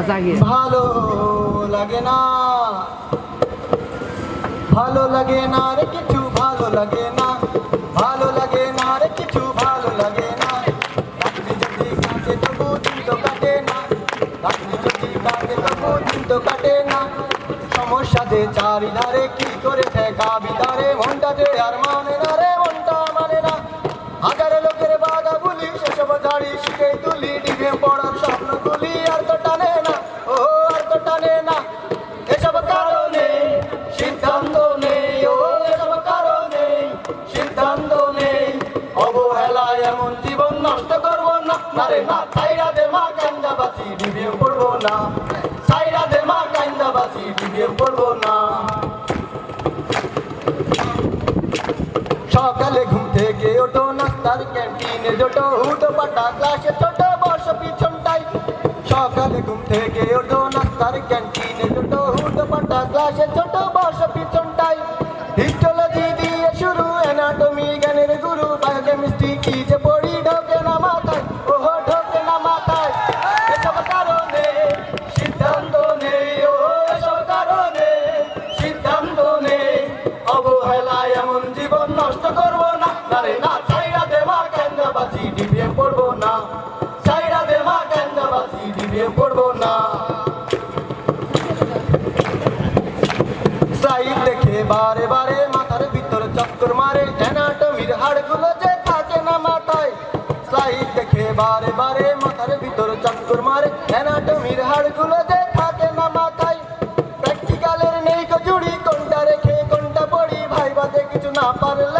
ভালো লাগে না। ভালো লাগে না রে কিছু, ভালো লাগে না। ভালো লাগে না রে কিছু, ভালো লাগে না। রাত্রি যদি কাটে তবু দিন তো কাটে না। রাত্রি যদি কাটে তবু দিন তো কাটে না। সমস্যা যে চারিধারে কি করে ঠেকা বিদারে মনটা যে আর মানে না রে? নষ্ট করব না। না রে না সাইরা দে মা, কান্দা বাঁচি ডিভে পড়ব না। সাইরা দে মা, কান্দা বাঁচি ডিভে পড়ব না। সকালে ঘুম থেকে ওঠো, নাস্তার ক্যান্টিনে জোটো হুটো পাটা ক্লাসে ছোট বর্ষ পিছনটাই। সকালে ঘুম থেকে ওঠো, নাস্তার ক্যান্টিনে জোটো হুটো পাটা ক্লাসে ছোট বর্ষ ডিবিএ পড়ব না। স্লাইড দেখে বারে বারে মাথার ভিতর চক্কর মারে, অ্যানাটমির হাড়গুলো যে থাকে না মাথায়। স্লাইড দেখে বারে বারে মাথার ভিতর চক্কর মারে, অ্যানাটমির হাড়গুলো যে থাকে না মাথায়। প্র্যাকটিক্যালের নেই জুড়ি কোনটা রেখে কোনটা পড়ি, ভাই বাদে কিছু না পারলে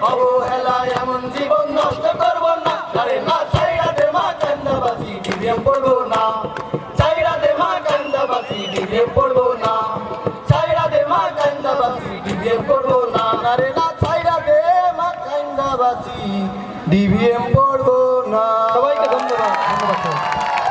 অবহেলায় এমন জীবন নষ্ট করব না। আরে না চাইরা দে মা কান্দাবাসি ডিবিএম পড়ব না। চাইরা দে মা কান্দাবাসি ডিবিএম পড়ব না। চাইরা দে মা কান্দাবাসি ডিবিএম পড়ব না। আরে না, চাইরা মা কান্দাবাসি ডিবিএম পড়ব না। সবাইকে ধন্যবাদ ধন্যবাদ।